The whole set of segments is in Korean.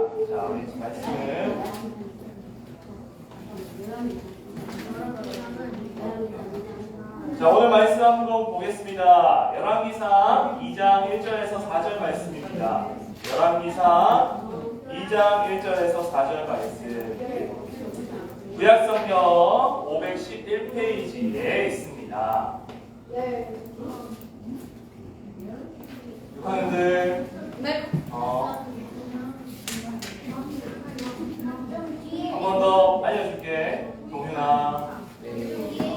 자, 우리 말씀을 자, 오늘 말씀 한번 보겠습니다. 열왕기상 2장 1절에서 4절 말씀입니다. 열왕기상 2장 1절에서 4절 말씀. 구약성경 511페이지에 있습니다. 6학년들 네. 어, 한 번 더 알려줄게. 동윤아.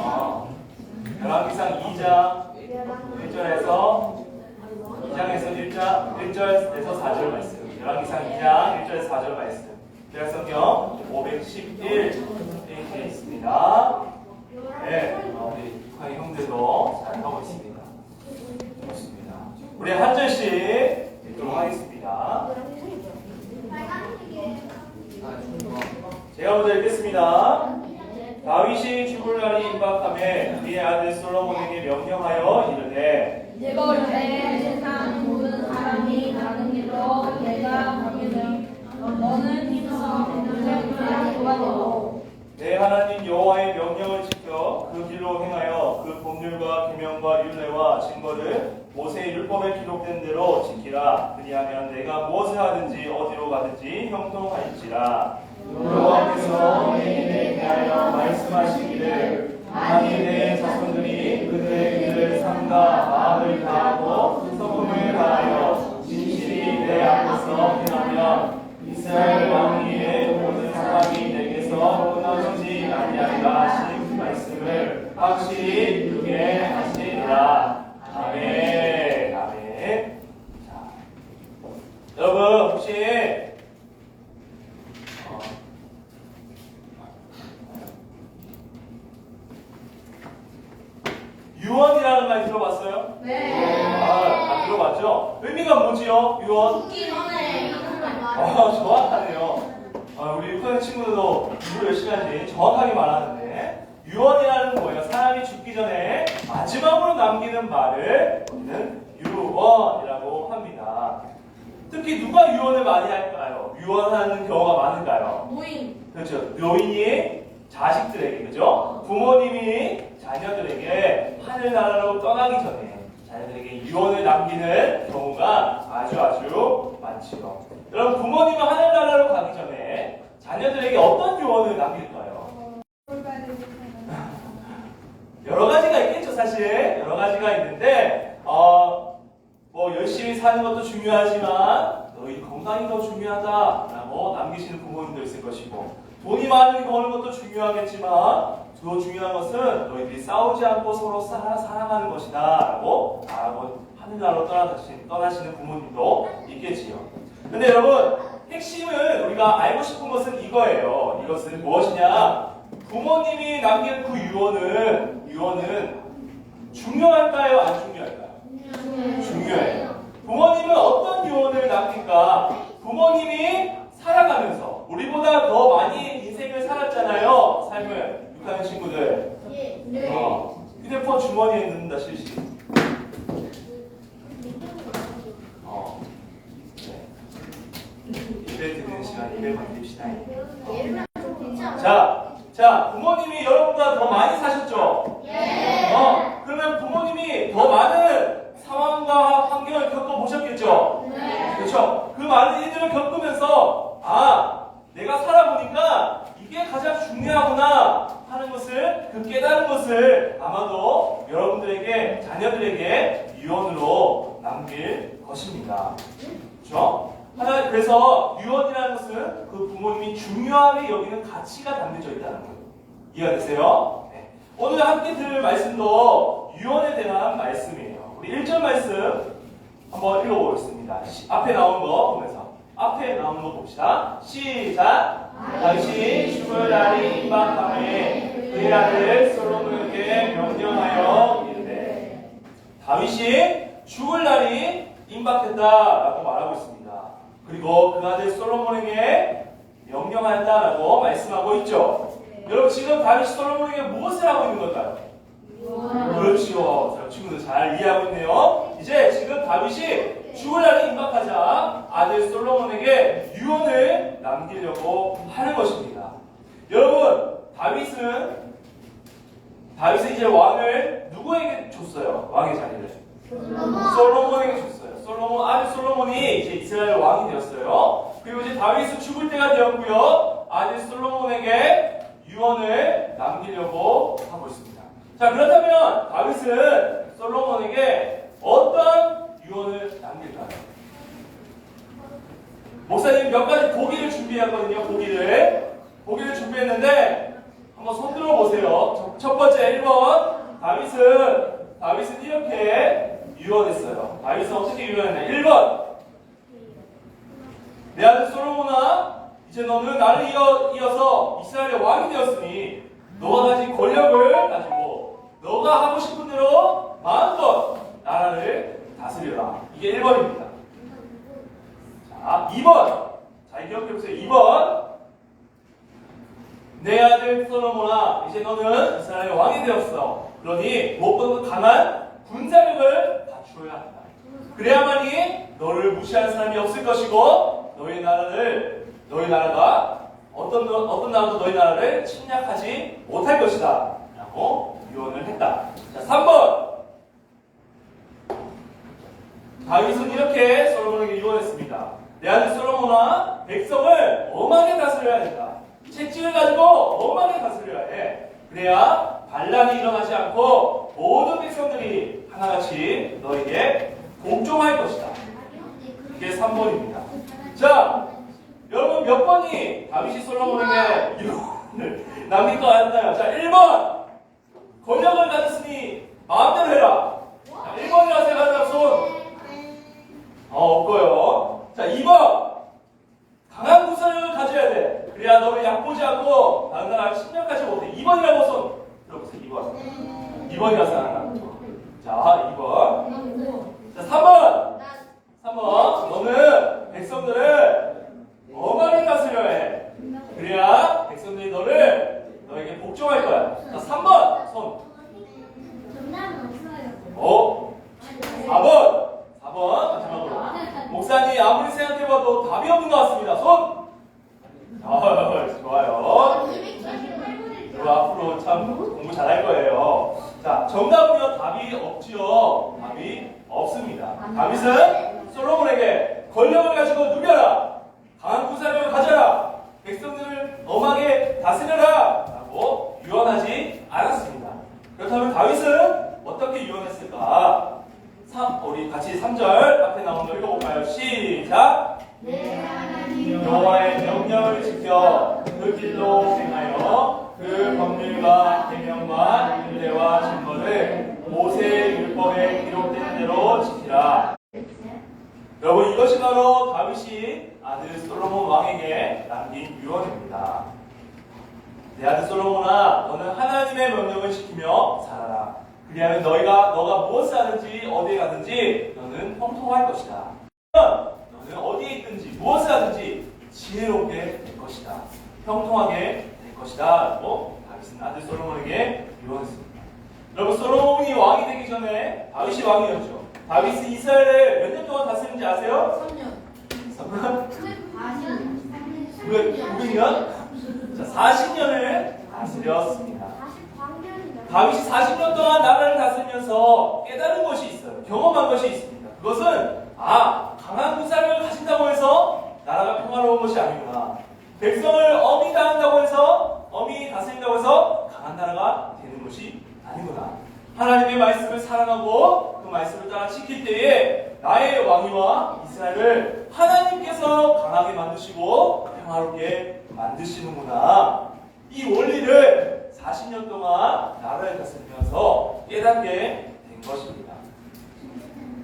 어, 열왕기상 2장 1절에서 2장에서 1장 1절에서 4절 말씀. 열왕기상 2장 1절에서 4절 말씀. 구약성경 511페이지에 있습니다. 네, 어, 우리 북한의 형들도 잘 하고 있습니다. 좋습니다. 우리 한 절씩 읽도록 하겠습니다. 제가 먼저 읽겠습니다. 다윗이 죽을 날이 임박함에 그의 아들 솔로몬에게 명령하여 이르되 이번에 세상 모든 사람이 가는 길로 내가 가면은 너는 힘써. 내 하나님 여호와의 명령을 지켜 그 길로 행하여 그 법률과 계명과 율례와 증거를 모세의 율법에 기록된 대로 지키라 그리하면 내가 무엇을 하든지 어디로 가든지 형통할지라 여호와께서 내게 대하여 말씀하시기를 내 자손들이 그들의 길을 삼가 마음을 다하고 소금을 다하여 진실이 내 앞에서 행하면 이스라엘 왕위의 모든 사람이 내게서 끊어지지 아니하리라 하신 말씀을 확실히 이루게 하시리라 아멘 아멘 자, 여러분 혹시 어, 말 들어봤어요? 네. 아, 다 들어봤죠? 의미가 뭐지요? 유언? 죽기 전에 아, 정확하네요. 아, 우리 유코의 친구들도 공부 열심히 하지 정확하게 말하는데 유언이라는 뭐예요? 사람이 죽기 전에 마지막으로 남기는 말을 우리는 유언이라고 합니다. 특히 누가 유언을 많이 할까요? 유언하는 경우가 많은가요? 모임. 그렇죠. 묘인이 자식들에게, 그죠? 부모님이 자녀들에게 하늘나라로 떠나기 전에 자녀들에게 유언을 남기는 경우가 아주 아주 많지요. 여러분, 부모님은 하늘나라로 가기 전에 자녀들에게 어떤 유언을 남길까요? 여러 가지가 있겠죠, 사실. 여러 가지가 있는데, 어, 뭐, 열심히 사는 것도 중요하지만, 너희 건강이 더 중요하다라고 남기시는 부모님도 있을 것이고, 돈이 많이 버는 것도 중요하겠지만, 더 중요한 것은 너희들이 싸우지 않고 서로 사, 사랑하는 것이다 라고 말하고 하늘나라로 떠나시는, 떠나시는 부모님도 있겠지요. 근데 여러분, 핵심은 우리가 알고 싶은 것은 이거예요. 이것은 무엇이냐? 부모님이 남긴 그 유언은 유언은 중요할까요? 안 중요할까요? 중요해요. 부모님은 어떤 유언을 남길까? 부모님이 살아가면서 우리보다 더 많이 인생을 살았잖아요. 삶을 육하는 친구들. 어, 휴대폰 주머니에 넣는다 실시. 어. 네. 예배 드리는 시간 예배 받읍시다. 자, 자, 부모님이 여러분보다 더 많이 사셨죠? 어, 그러면 부모님이 더 많은 상황과 환경을 겪어보셨겠죠? 그렇죠? 그 많은 일들을 겪으면서, 아, 내가 살아보니까 이게 가장 중요하구나 하는 것을, 그 깨달은 것을 아마도 여러분들에게, 자녀들에게 남길 것입니다. 그렇죠? 하나 그래서 유언이라는 것은 그 부모님이 중요하게 여기는 가치가 담겨져 있다는 거예요. 이해가 되세요? 네. 오늘 함께 들을 말씀도 유언에 대한 말씀이에요. 우리 1절 말씀 한번 읽어보겠습니다. 시- 앞에 나온 거 보면서 앞에 나온 거 봅시다. 시작. 당신이 죽을 날이 임박함에 그의 아들 솔로몬에게 명령하여 이르되 다윗이 죽을 날이 임박했다라고 말하고 있습니다. 그리고 그 아들 솔로몬에게 명령한다라고 말씀하고 있죠. 여러분 지금 다윗이 솔로몬에게 무엇을 하고 있는 걸까요? 그렇지요. 자, 친구들 잘 이해하고 있네요. 이제 지금 다윗이 죽을 날이 임박하자 아들 솔로몬에게 유언을 남기려고 하는 것입니다. 여러분, 다윗은 다윗은 이제 왕을 누구에게 줬어요? 왕의 자리를 솔로몬에게 줬어요. 솔로몬 아들 솔로몬이 이제 이스라엘 왕이 되었어요. 그리고 이제 다윗은 죽을 때가 되었고요. 아들 솔로몬에게 유언을 남기려고 하고 있습니다. 자 그렇다면 다윗은 솔로몬에게 어떤 유언을 남길까요? 목사님 몇 가지 보기를 준비했거든요. 보기를 보기를 준비했는데 한번 손 들어 보세요. 첫 번째 1번 다윗은 다윗은 이렇게 유언했어요. 다윗은 어떻게 유언했냐? 1번 내 아들 솔로몬아 이제 너는 나를 이어, 이어서 이스라엘의 왕이 되었으니 너가 가진 권력을 가지고 너가 하고 싶은 대로 마음껏 나라를 다스려라. 이게 1번입니다. 자, 2번. 잘 기억해보세요. 2번. 내 아들 솔로몬아, 이제 너는 이스라엘의 왕이 되었어. 그러니 무엇보다 강한 군사력을 갖추어야 한다. 그래야만이 너를 무시하는 사람이 없을 것이고 너희 나라를 너희 나라가 어떤 어떤 나라도 너희 나라를 침략하지 못할 것이다.라고 유언을 했다. 자, 3번. 다윗은 이렇게 솔로몬에게 유언했습니다. 내 아들 솔로몬아, 백성을 엄하게 다스려야 된다. 채찍을 가지고 엄하게 다스려야 해. 그래야 반란이 일어나지 않고 모든 백성들이 하나같이 너에게 복종할 것이다. 이게 3번입니다. 자, 여러분 몇 번이 다윗이 솔로몬에게 남길 것 같나요? 자, 1번. 권력을 가졌으니 마음대로 해라. 자, 1번이라고 생각하는 손. 어, 없고요. 자, 2번. 강한 구사력을 가져야 돼. 그래야 너를 약보지 않고 다른 나라를 침략하지 못해. 2번이라고 손. 들어보세요. 2번. 2번이라고 생각하나? 자, 2번. 자, 3번. 3번. 너는 백성들을 엄하게 다스려야 해. 그래야 백성들이 너를 너에게 복종할 거야. 자, 3번. 손. 어? 4번. 4번. 마지막으로. 목사님 아무리 생각해봐도 답이 없는 것 같습니다. 손. 아, 좋아요. 그리고 앞으로 참 공부 잘할 거예요. 자, 정답은요, 답이 없지요. 답이 없습니 다. 다윗은 솔로몬에게 권력을 가지고 누벼라. 강한 구사력을 가져라. 백성들을 엄하게 다스려라. 라고 유언하지 않았습니다. 그렇다면 다윗은 어떻게 유언했을까? 삼- 우리 같이 3절 앞에 나온 거 읽어볼까요? 시작! 여호와의 명령을 지켜 그 길로 행하여 그 법률과 계명과 율례와 증거를 모세의 율법에 기록된 대로 지키라. 여러분 이것이 바로 다윗이 아들 솔로몬 왕에게 남긴 유언입니다. 내 아들 솔로몬아, 너는 하나님의 명령을 지키며 그리하면 너희가 너가 무엇을 하든지 어디에 가든지 너는 형통할 것이다. 너는 어디에 있든지 무엇을 하든지 지혜롭게 될 것이다. 형통하게 될 것이다. 라고 다윗은 아들 솔로몬에게 유언했습니다. 여러분 솔로몬이 왕이 되기 전에 다윗이 왕이었죠. 다윗이 이스라엘을 몇 년 동안 다스린지 아세요? 3년? 900년? 자, 40년을 다스렸습니다. 다윗이 40년 동안 나라를 다스리면서 깨달은 것이 있어요. 경험한 것이 있습니다. 그것은 아 강한 군사력을 가진다고 해서 나라가 평화로운 것이 아니구나. 백성을 엄히 다한다고 해서 엄히 다스린다고 해서 강한 나라가 되는 것이 아니구나. 하나님의 말씀을 사랑하고 그 말씀을 따라 지킬 때에 나의 왕위와 이스라엘을 하나님께서 강하게 만드시고 평화롭게 만드시는구나. 이 원리를 40년 동안 나라를 다스리면서 깨닫게 된 것입니다.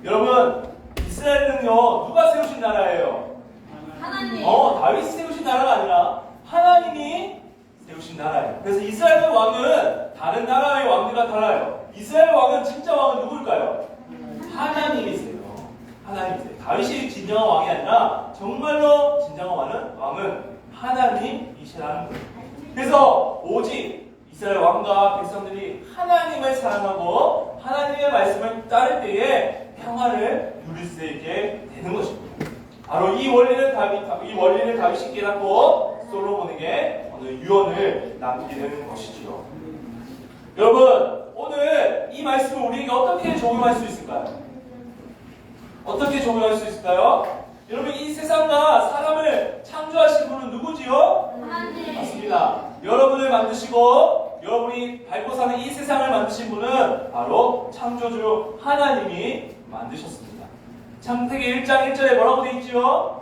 여러분, 이스라엘은요, 누가 세우신 나라예요? 하나님. 어, 다윗이 세우신 나라가 아니라 하나님이 세우신 나라예요. 그래서 이스라엘 왕은 다른 나라의 왕들과 달라요. 이스라엘 왕은 진짜 왕은 누굴까요? 하나님이세요. 하나님이세요. 다윗이 진정한 왕이 아니라 정말로 진정한 왕은 왕은 하나님이시라는 거예요. 그래서 오직 이스라엘 왕과 백성들이 하나님을 사랑하고 하나님의 말씀을 따를 때에 평화를 누릴 수 있게 되는 것입니다. 바로 이 원리를 다윗, 이 원리를 다윗이 깨닫고 솔로몬에게 어느 유언을 남기는 것이지요. 여러분, 오늘 이 말씀을 우리에게 어떻게 적용할 수 있을까요? 어떻게 적용할 수 있을까요? 여러분, 이 세상과 사람을 창조하신 분은 누구지요? 맞습니다. 여러분을 만드시고 여러분이 밟고 사는 이 세상을 만드신 분은 바로 창조주 하나님이 만드셨습니다. 창세기 1장 1절에 뭐라고 되어 있지요?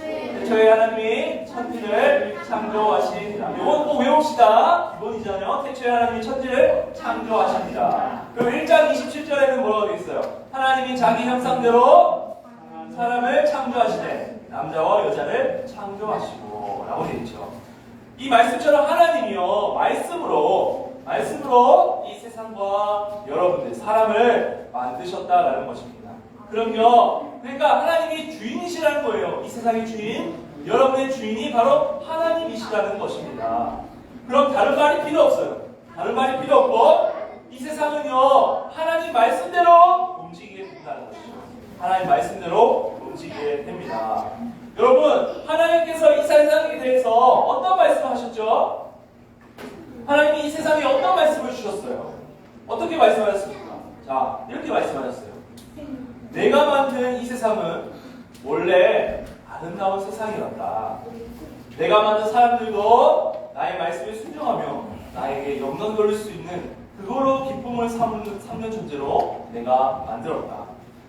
태초에 하나님이 천지를 창조하시니라. 이건 꼭 외웁시다. 기본이잖아요. 태초에 하나님이 천지를 창조하십니다. 그럼 1장 27절에는 뭐라고 되어 있어요? 하나님이 자기 형상대로 사람을 창조하시되 남자와 여자를 창조하시고 라고 되어 있죠. 이 말씀처럼 하나님이요 말씀으로 말씀으로 이 세상과 여러분들 사람을 만드셨다라는 것입니다. 그럼요. 그러니까 하나님이 주인이시라는 거예요. 이 세상의 주인, 여러분의 주인이 바로 하나님이시라는 것입니다. 그럼 다른 말이 필요 없어요. 다른 말이 필요 없고 이 세상은요 하나님 말씀대로 움직이게 된다는 것이죠. 하나님 말씀대로 움직이게 됩니다. 여러분, 하나님께서 이 세상에 대해서 어떤 말씀을 하셨죠? 하나님이 이 세상에 어떤 말씀을 주셨어요? 어떻게 말씀하셨습니까? 자, 이렇게 말씀하셨어요. 내가 만든 이 세상은 원래 아름다운 세상이었다. 내가 만든 사람들도 나의 말씀에 순종하며 나에게 영광 돌릴 수 있는 그걸로 기쁨을 삼는, 삼는 존재로 내가 만들었다.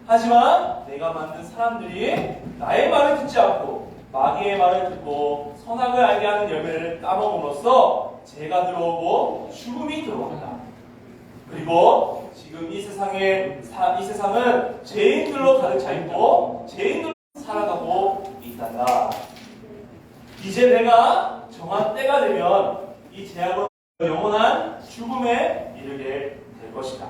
하지만 내가 만든 사람들이 나의 말을 듣지 않고 마귀의 말을 듣고 선악을 알게 하는 열매를 따먹음으로써 죄가 들어오고 죽음이 들어온다. 그리고 지금 이 세상에 사- 이 세상은 죄인들로 가득 차 있고 죄인들로 살아가고 있단다. 이제 내가 정한 때가 되면 이 죄악으로 영원한 죽음에 이르게 될 것이다.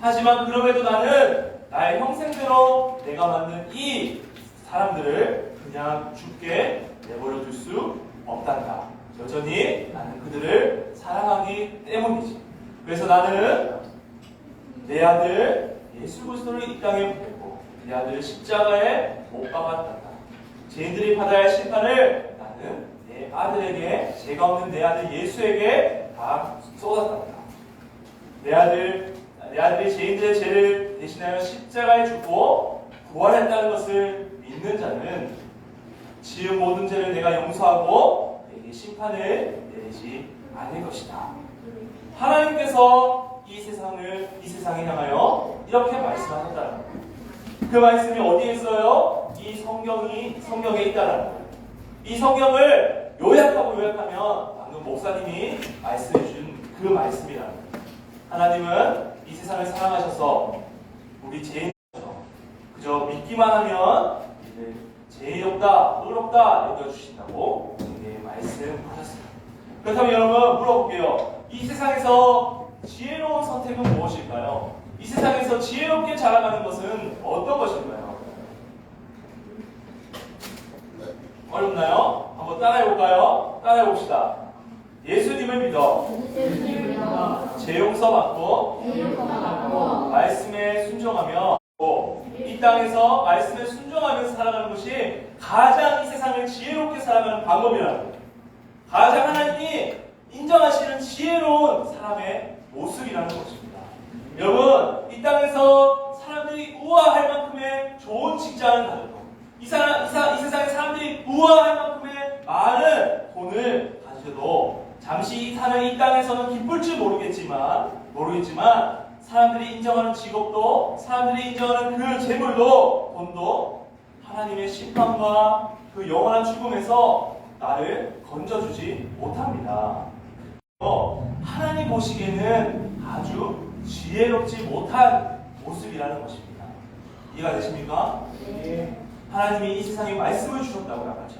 하지만 그럼에도 나는 나의 형생대로 내가 만든 이 사람들을 그냥 죽게 내버려 둘 수 없단다. 여전히 나는 그들을 사랑하기 때문이지. 그래서 나는 내 아들 예수 그리스도를 이 땅에 보냈고 내 아들을 십자가에 못 박았단다. 죄인들이 받아야 할 심판을 나는 내 아들에게 죄가 없는 내 아들 예수에게 다 쏟았단다. 내 아들 내 아들이 죄인들의 죄를 대신하여 십자가에 죽고 부활했다는 것을 믿는 자는 지은 모든 죄를 내가 용서하고 심판을 내리지 않을 것이다. 하나님께서 이 세상을 이 세상에 향하여 이렇게 말씀하셨다는 거예요. 그 말씀이 어디에 있어요? 이 성경이 성경에 있다라는 거예요. 이 성경을 요약하고 요약하면 방금 목사님이 말씀해 준그 말씀이라는 거예요. 하나님은 이 세상을 사랑하셔서 우리 죄인처럼 그저 믿기만 하면 죄인 없다, 의롭다 여겨 주신다고 그렇다면 여러분 물어볼게요. 이 세상에서 지혜로운 선택은 무엇일까요? 이 세상에서 지혜롭게 자라가는 것은 어떤 것일까요? 어렵나요? 한번 따라해볼까요? 따라해봅시다. 예수님을 믿어 제 용서 받고 말씀에 순종하며 이 땅에서 말씀에 순종하면서 살아가는 것이 가장 이 세상을 지혜롭게 살아가는 방법이라는. 가장 하나님이 인정하시는 지혜로운 사람의 모습이라는 것입니다. 여러분, 이 땅에서 사람들이 우아할 만큼의 좋은 직장을 가졌고, 이, 사람, 이, 사, 이 세상에 사람들이 우아할 만큼의 많은 돈을 가지셔도 잠시 사는 이 땅에서는 기쁠지 모르겠지만, 모르겠지만, 사람들이 인정하는 직업도, 사람들이 인정하는 그 재물도, 돈도 하나님의 심판과 그 영원한 죽음에서 나를 건져주지 못합니다. 어, 하나님 보시기에는 아주 지혜롭지 못한 모습이라는 것입니다. 이해가 되십니까? 하나님이 이 세상에 말씀을 주셨다고 나가죠.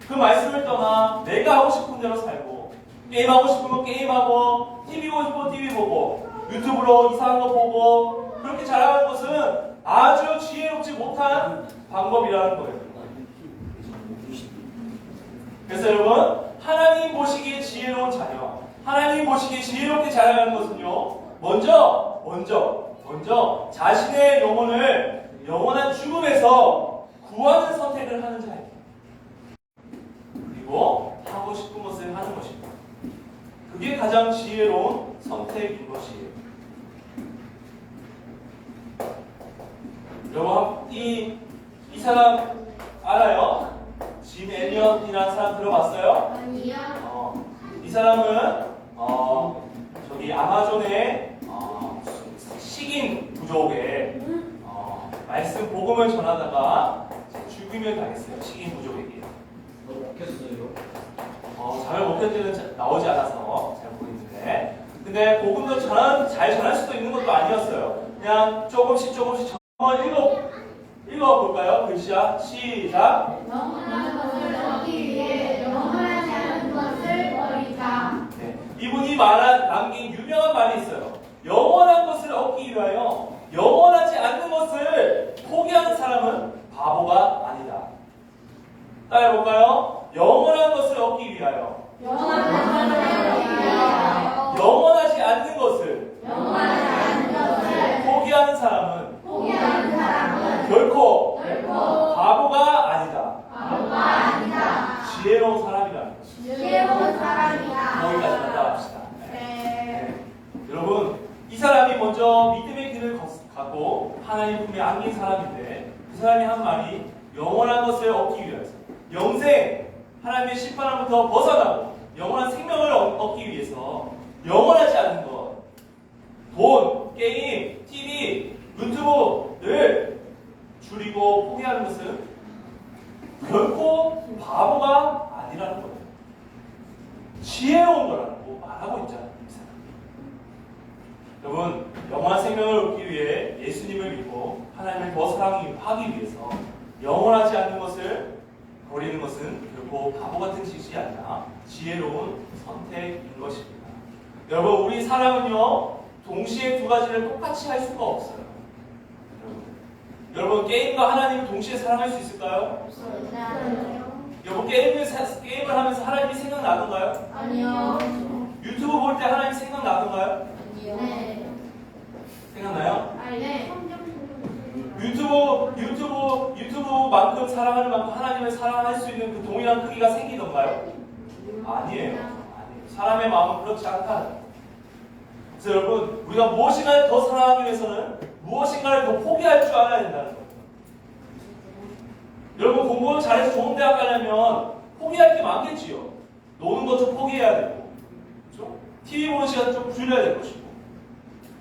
그 말씀을 떠나 내가 하고 싶은 대로 살고 게임하고 싶으면 게임하고 TV 보고 싶으면 TV 보고 유튜브로 이상한 거 보고 그렇게 자라가는 것은 아주 지혜롭지 못한 방법이라는 거예요. 그래서 여러분 하나님 보시기에 지혜로운 자녀 하나님 보시기에 지혜롭게 자라가는 것은요 먼저 먼저 먼저 자신의 영혼을 영원한 죽음에서 구하는 선택을 하는 자입니다. 그리고 하고 싶은 것을 하는 것입니다. 그게 가장 지혜로운 선택인 것이에요. 여러분, 이, 이 사람 알아요? 짐 애니언이라는 사람 들어봤어요? 아니요. 어, 이 사람은 어, 저기 아마존의 어, 식인 부족에 어, 말씀 복음을 전하다가 죽임을 당했어요. 식인 부족에게. 너무 먹혔어요. 어, 잘 자- 나오지 않아서 잘 모르겠는데 근데 복음도 전한, 잘 전할 수도 있는 것도 아니었어요. 그냥 조금씩 조금씩 한번 읽어 읽어볼까요? 글씨야 시작. 영원한 것을 얻기 위해 영원하지 않은 것을 버리자. 네, 이분이 말한 남긴 유명한 말이 있어요. 영원한 것을 얻기 위하여 영원하지 않는 것을 포기하는 사람은 바보가 아니다. 따라해볼까요? 영원한 것을 얻기 위하여 영원한 것을 얻기 위하여 영원하지 않는 것을 영원하지 않은 것을 포기하는 사람은 포기하는 사람은 결코 결코 바보가 아니다. 바보가 아니다. 지혜로운 사람이다. 지혜로운 사람이다. 거기까지 갔다 합시다. 네. 여러분, 이 사람이 먼저 믿음의 길을 걷- 갖고 하나님 품에 안긴 사람인데 그 사람이 영원한 것을 얻기 위해서 영생, 하나님의 심판으로부터 벗어나고 영원한 생명을 얻- 얻기 위해서 영원하지 않은 것 돈, 게임, TV, 유튜브를 줄이고 포기하는 것은 결코 바보가 아니라는 거예요. 지혜로운 거라고 말하고 있잖아요. 여러분, 영원한 생명을 얻기 위해 예수님을 믿고 하나님을 더 사랑하기 위해서 영원하지 않는 것을 버리는 것은 결코 바보 같은 짓이 아니라 지혜로운 선택인 것입니다. 여러분, 우리 사람은요, 동시에 두 가지를 똑같이 할 수가 없어요. 여러분, 게임과 하나님을 동시에 사랑할 수 있을까요? 여러분, 게임을, 사- 게임을 하면서 하나님이 생각나던가요? 아니요. 유튜브 볼 때 하나님 생각나던가요? 네. 생각나요? 네. 유튜브 유튜브 유튜브 만큼 사랑하는 만큼 하나님을 사랑할 수 있는 그 동일한 크기가 생기던가요? 아니에요. 사람의 마음은 그렇지 않다. 그래서 여러분 우리가 무엇인가를 더 사랑하기 위해서는 무엇인가를 더 포기할 줄 알아야 된다는 거예요. 여러분 공부를 잘해서 좋은 대학 가려면 포기할 게 많겠지요. 노는 것 좀 포기해야 되고, 그렇죠? TV 보는 시간 좀 줄여야 될 것이고,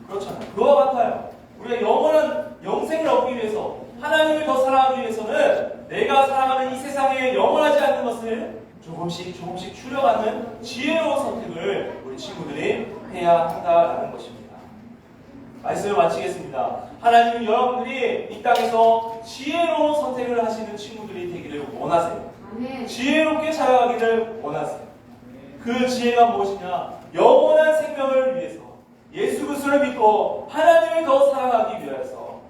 그렇잖아요. 그와 같아요. 우리가 영원한 영생을 얻기 위해서 하나님을 더 사랑하기 위해서는 내가 사랑하는 이 세상에 영원하지 않는 것을 조금씩 조금씩 줄여가는 지혜로운 선택을 우리 친구들이 해야 한다라는 것입니다. 말씀을 마치겠습니다. 하나님은 여러분들이 이 땅에서 지혜로운 선택을 하시는 친구들이 되기를 원하세요. 지혜롭게 자라가기를 원하세요. 그 지혜가 무엇이냐? 영원한 생명을 위해서 예수 그리스도를 믿고 하나님을 더 사랑하기 위해서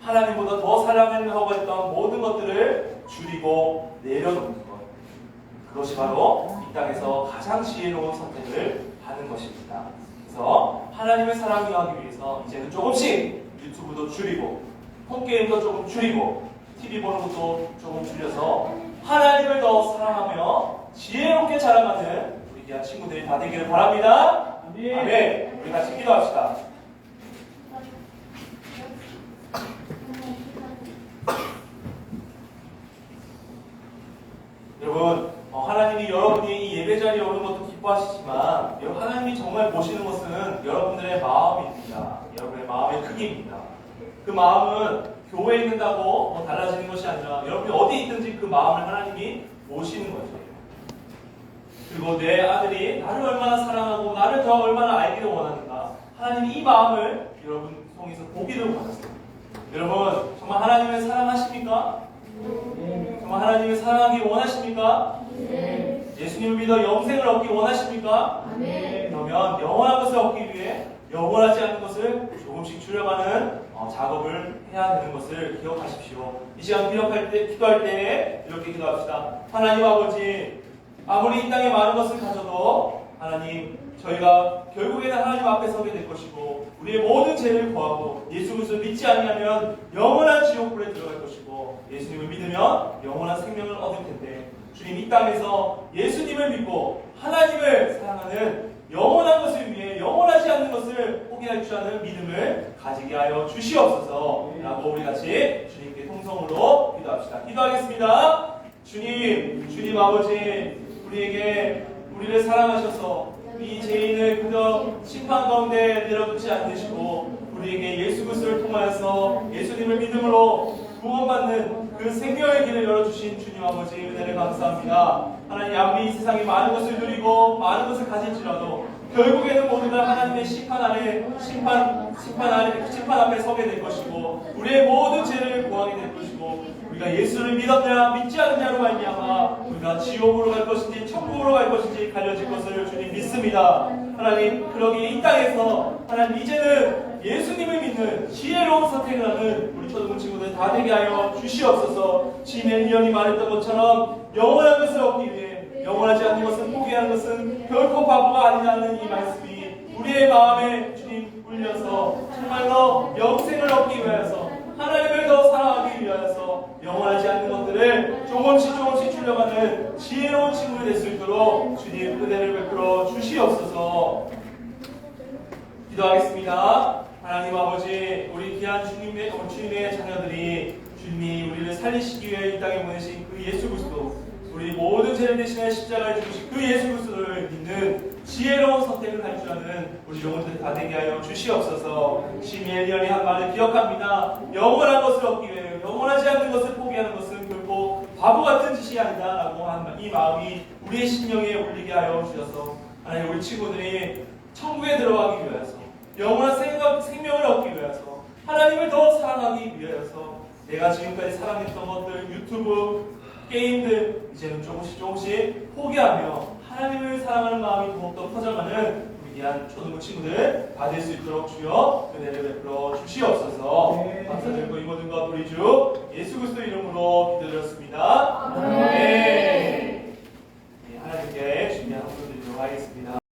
하나님보다 더 사랑하고 했던 모든 것들을 줄이고 내려놓는 것. 그것이 바로 이 땅에서 가장 지혜로운 선택을 하는 것입니다. 그래서 하나님을 사랑하기 위해서 이제는 조금씩 유튜브도 줄이고 폰게임도 조금 줄이고 TV 보는 것도 조금 줄여서 하나님을 더 사랑하며 지혜롭게 자라가는 우리 귀한 친구들이 다 되기를 바랍니다. 아멘. 아멘. 우리 같이 기도합시다. 여러분, 어, 하나님이 여러분이 이 예배 자리에 오는 것도 기뻐하시지만 여러분, 하나님이 정말 보시는 것은 여러분들의 마음입니다. 여러분의 마음의 크기입니다. 그 마음은 교회에 있는다고 뭐 달라지는 것이 아니라 여러분이 어디 있든지 그 마음을 하나님이 보시는 거죠. 그리고 내 아들이 나를 얼마나 사랑하고 나를 더 얼마나 알기를 원하는가. 하나님이 이 마음을 여러분 통해서 보기를 원하세요. 여러분, 정말 하나님을 사랑하십니까? 정말 하나님을 사랑하기 원하십니까? 네. 예수님을 믿어 영생을 얻기 원하십니까? 아멘. 그러면 영원한 것을 얻기 위해 영원하지 않은 것을 조금씩 줄여가는 어, 작업을 해야 되는 것을 기억하십시오. 이 시간 기억할 때, 기도할 때 이렇게 기도합시다. 하나님 아버지, 아무리 이 땅에 많은 것을 가져도 하나님 저희가 결국에는 하나님 앞에 서게 될 것이고 우리의 모든 죄를 구하고 예수 그리스도를 믿지 아니하면 영원한 지옥불에 들어갈 것이고 예수님을 믿으면 영원한 생명을 얻을 텐데 주님 이 땅에서 예수님을 믿고 하나님을 사랑하는 영원한 것을 위해 영원하지 않는 것을 포기할 줄 아는 믿음을 가지게 하여 주시옵소서 라고 우리 같이 주님께 통성으로 기도합시다. 기도하겠습니다. 주님 주님 아버지 우리에게 우리를 사랑하셔서 이 죄인을 그저 심판 가운데 내려놓지 않으시고 우리에게 예수 그리스도를 통하여서 예수님을 믿음으로 구원받는 그 생명의 길을 열어주신 주님 아버지 은혜를 감사합니다. 하나님 아무리 이 세상에 많은 것을 누리고 많은 것을 가질지라도 결국에는 모두가 하나님의 심판 아래 심판 심판 아래 심판 앞에 서게 될 것이고 우리의 모든 죄를 구하게 될 것이고 우리가 예수를 믿었냐 믿지 않느냐로 말미암아 우리가 지옥으로 갈 것인지 천국으로 갈 것인지 갈려질 것을 주님 믿습니다. 하나님 그러기에 이 땅에서 하나님 이제는 예수님을 믿는 지혜로운 선택을 하는 우리 초등부 친구들 다 되게 하여 주시옵소서 시멜리언이 말했던 것처럼 영원한 것을 얻기 위해 영원하지 않는 것은 포기하는 것은 결코 바보가 아니라는 이 말씀이 우리의 마음에 주님 울려서 정말로 영생을 얻기 위해서 하나님을 더 사랑하기 위하여서 영원하지 않는 것들을 조금씩 조금씩 줄여가는 지혜로운 친구가 될 수 있도록 주님 은혜를 베풀어 주시옵소서 기도하겠습니다. 하나님 아버지, 우리 귀한 주님의, 어, 주님의 자녀들이 주님이 우리를 살리시기 위해 이 땅에 보내신 그 예수 그리스도, 우리 모든 죄를 대신해 십자가에 죽으신 그 예수 그리스도를 믿는 지혜로운 선택을 할 줄 아는 우리 영혼들 다 되게 하여 주시옵소서. 시미엘리언이 한 말을 기억합니다. 영원한 것을 얻기 위해 영원하지 않는 것을 포기하는 것은 결코 바보 같은 짓이 아니다라고 한 이 마음이 우리의 심령에 울리게 하여 주셔서 하나님 우리 친구들이 천국에 들어가기 위해서 영원한 생각, 생명을 얻기 위해서 하나님을 더 사랑하기 위해서 내가 지금까지 사랑했던 것들 유튜브 게임들 이제는 조금씩 조금씩 포기하며 하나님을 사랑하는 마음이 더욱더 커져가는 우리 귀한 초등부 친구들 받을 수 있도록 주여 은혜를 베풀어 주시옵소서 네. 감사드리고 이 모든 것 우리 주 예수 그리스도 이름으로 기도드렸습니다 아멘 네. 네. 하나님께 준비한 부분드리도록 하겠습니다